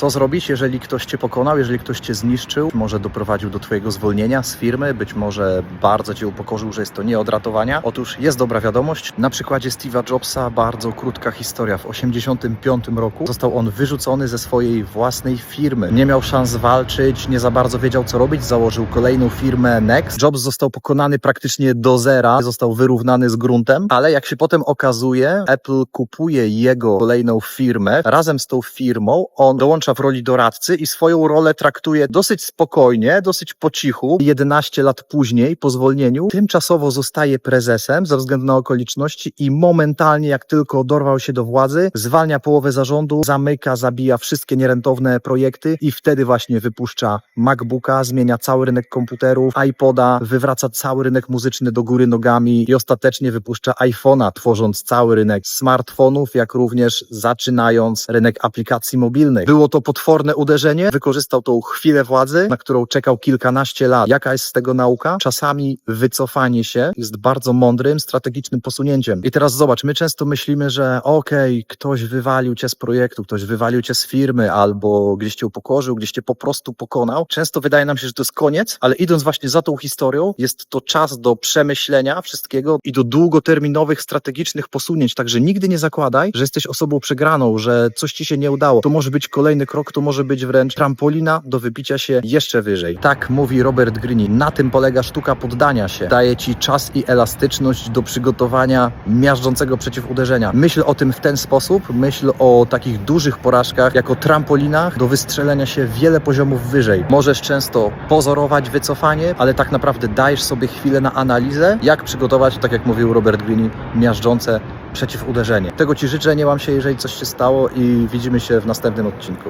Co zrobić, jeżeli ktoś cię pokonał, jeżeli ktoś cię zniszczył, może doprowadził do twojego zwolnienia z firmy, być może bardzo cię upokorzył, że jest to nie od ratowania? Otóż jest dobra wiadomość. Na przykładzie Steve'a Jobsa bardzo krótka historia. W 1985 roku został on wyrzucony ze swojej własnej firmy. Nie miał szans walczyć, nie za bardzo wiedział co robić, założył kolejną firmę Next. Jobs został pokonany praktycznie do zera, został wyrównany z gruntem, ale jak się potem okazuje, Apple kupuje jego kolejną firmę. Razem z tą firmą on dołącza w roli doradcy i swoją rolę traktuje dosyć spokojnie, dosyć po cichu. 11 lat później, po zwolnieniu, tymczasowo zostaje prezesem ze względu na okoliczności i momentalnie, jak tylko dorwał się do władzy, zwalnia połowę zarządu, zamyka, zabija wszystkie nierentowne projekty i wtedy właśnie wypuszcza MacBooka, zmienia cały rynek komputerów, iPoda, wywraca cały rynek muzyczny do góry nogami i ostatecznie wypuszcza iPhone'a, tworząc cały rynek smartfonów, jak również zaczynając rynek aplikacji mobilnych. Było to potworne uderzenie, wykorzystał tą chwilę władzy, na którą czekał kilkanaście lat. Jaka jest z tego nauka? Czasami wycofanie się jest bardzo mądrym, strategicznym posunięciem. I teraz zobacz, my często myślimy, że okej, ktoś wywalił cię z projektu, ktoś wywalił cię z firmy, albo gdzieś cię upokorzył, gdzieś cię po prostu pokonał. Często wydaje nam się, że to jest koniec, ale idąc właśnie za tą historią, jest to czas do przemyślenia wszystkiego i do długoterminowych, strategicznych posunięć. Także nigdy nie zakładaj, że jesteś osobą przegraną, że coś ci się nie udało. To może być kolejny krok, to może być wręcz trampolina do wybicia się jeszcze wyżej. Tak mówi Robert Greene. Na tym polega sztuka poddania się. Daje ci czas i elastyczność do przygotowania miażdżącego przeciwuderzenia. Myśl o tym w ten sposób, myśl o takich dużych porażkach jako trampolinach do wystrzelenia się wiele poziomów wyżej. Możesz często pozorować wycofanie, ale tak naprawdę dajesz sobie chwilę na analizę, jak przygotować, tak jak mówił Robert Greene, miażdżące przeciwuderzenie. Tego Ci życzę, nie łam się, jeżeli coś się stało i widzimy się w następnym odcinku.